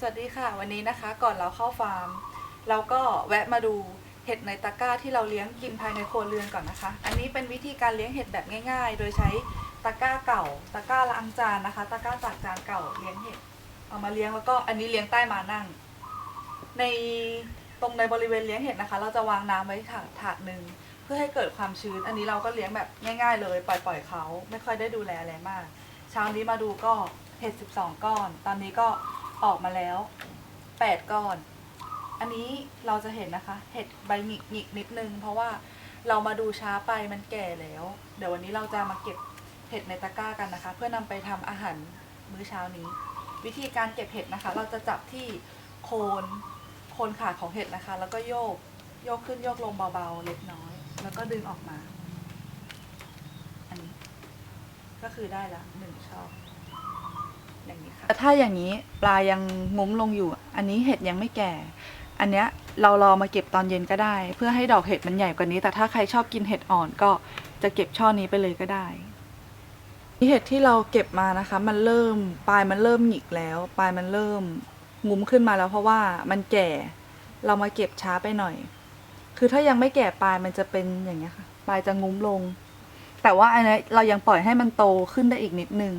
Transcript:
สวัสดีค่ะวันนี้นะคะก่อนเราเข้าฟาร์ม เราก็แวะมาดูเห็ดในตะกร้าที่เราเลี้ยงกินภายในครัวเรือนก่อนนะคะ อันนี้เป็นวิธีการเลี้ยงเห็ดแบบง่าย ๆ โดยใช้ตะกร้าเก่า ตะกร้าล้างจานนะคะ ตะกร้าจากจานเก่าเลี้ยงเห็ดเอามาเลี้ยงแล้วก็อันนี้เลี้ยงใต้มานั่ง ในตรงในบริเวณเลี้ยงเห็ดนะคะ เราจะวางน้ำไว้ถาดถาดหนึ่งเพื่อให้เกิดความชื้น อันนี้เราก็เลี้ยงแบบง่าย ๆ เลยปล่อยๆเขาไม่ค่อยได้ดูแลอะไรมาก เช้านี้มาดูก็เห็ด 12 ก้อน ตอนนี้ก็ ออกมาแล้ว8ก้อน อันนี้เราจะเห็นนะคะ เห็ดใบหงิกหงิกนิดนึง เพราะว่าเรามาดูช้าไปมันแก่แล้ว เดี๋ยววันนี้เราจะมาเก็บเห็ดในตะกร้ากันนะคะ เพื่อนำไปทำอาหารมื้อเช้านี้ วิธีการเก็บเห็ดนะคะ เราจะจับที่โคนโคนขาของเห็ดนะคะ แล้วก็โยกโยกขึ้นโยกลงเบาๆเล็กน้อย แล้วก็ดึงออกมา อันนี้ ก็คือได้ละหนึ่งช่อน แต่ถ้าอย่างนี้ปลายังงุ้มลงอยู่ อันนี้เห็ดยังไม่แก่ อันเนี้ยเรารอมาเก็บตอนเย็นก็ได้ เพื่อให้ดอกเห็ดมันใหญ่กว่านี้ แต่ถ้าใครชอบกินเห็ดอ่อนก็จะเก็บช่อนี้ไปเลยก็ได้นี่เห็ดที่เราเก็บมานะคะ มันเริ่มปลายมันเริ่มหงิกแล้วปลายมันเริ่มงุ้มขึ้นมาแล้วเพราะว่ามันแก่เรามาเก็บช้าไปหน่อย คือถ้ายังไม่แก่ปลายมันจะเป็นอย่างเงี้ยค่ะปลายจะงุ้มลง แต่ว่าอันนี้เรายังปล่อยให้มันโตขึ้นได้อีกนิดนึง